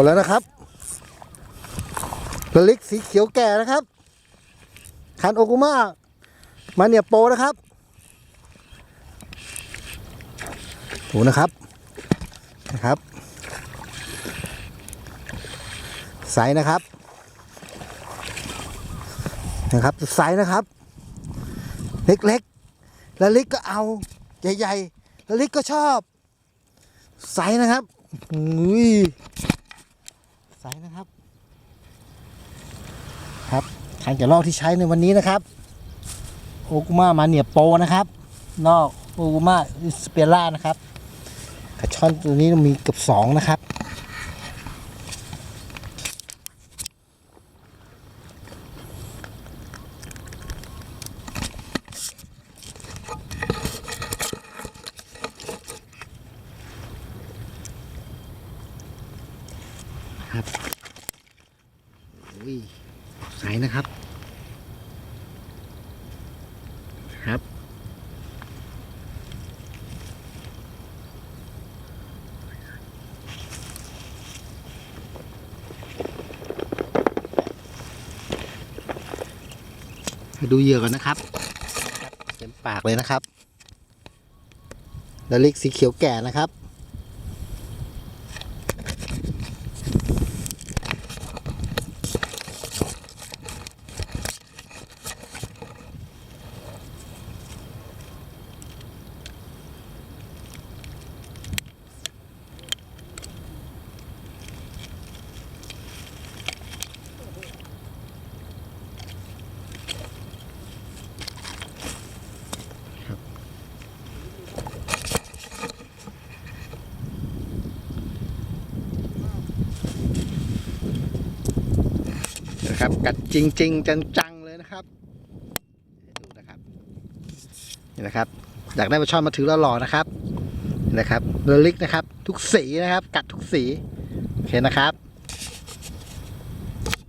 หมดแล้วนะครับระลิกสีเขียวแก่นะครับ คันโอกุมามาเนี่ยโปรนะครับดูนะครับนะครับไซส์นะครับนะครับไซส์นะครับ เล็กๆล้วลิกก็เอา ใหญ่ๆล้วลิกก็ชอบไซส์นะครับอุ้ย ไซส์นะครับ ครับทางจะลอกที่ใช้ในวันนี้นะครับ โอกุมามาเนียโปนะครับ นอกโอกุมาสเปร่านะครับกระชอนตัวนี้มีเกือบสองนะครับ ครับอุ้ยสายนะครับ ครับ ดูเหยื่อก่อนนะครับ เต็มปากเลยนะครับดาลิกสีเขียวแก่นะครับ นะครับ กัดจริงจริงจังๆเลยนะครับดูนะครับนี่นะครับอยากได้ปลาช่อนมาถือแล้วหล่อนะครับนี่นะครับเรือลิกนะครับ ทุกสีนะครับ กัดทุกสีโอเคนะครับ